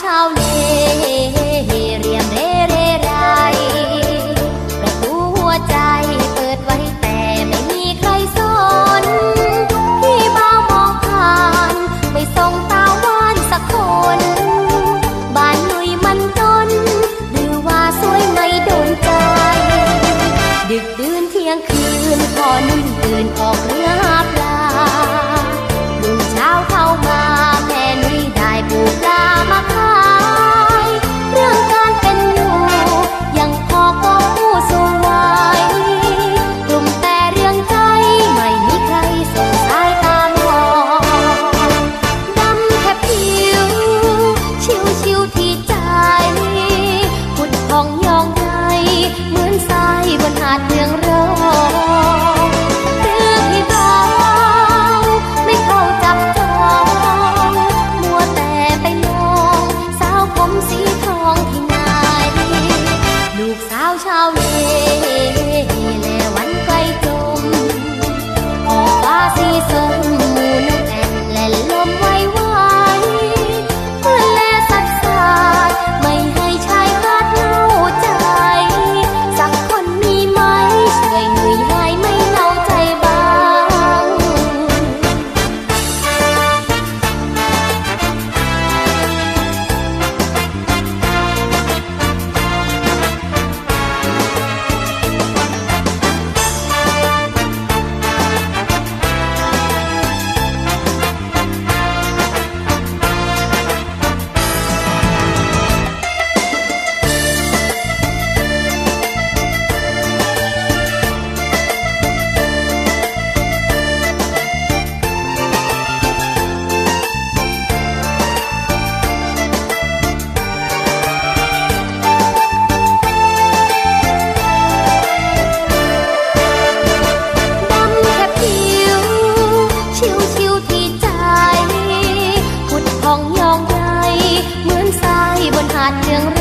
潮流 องยองใจเหมือนทรายบนหาดเมือง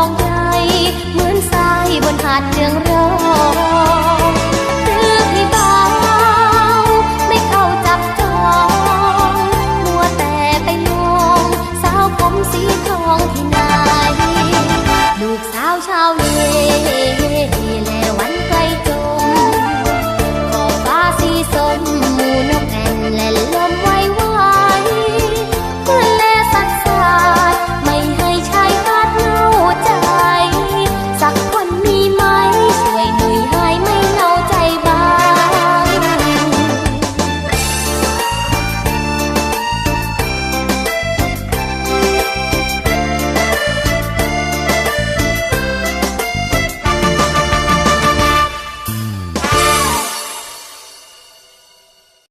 องใจเหมือนทรายบนหาดเมืองรอง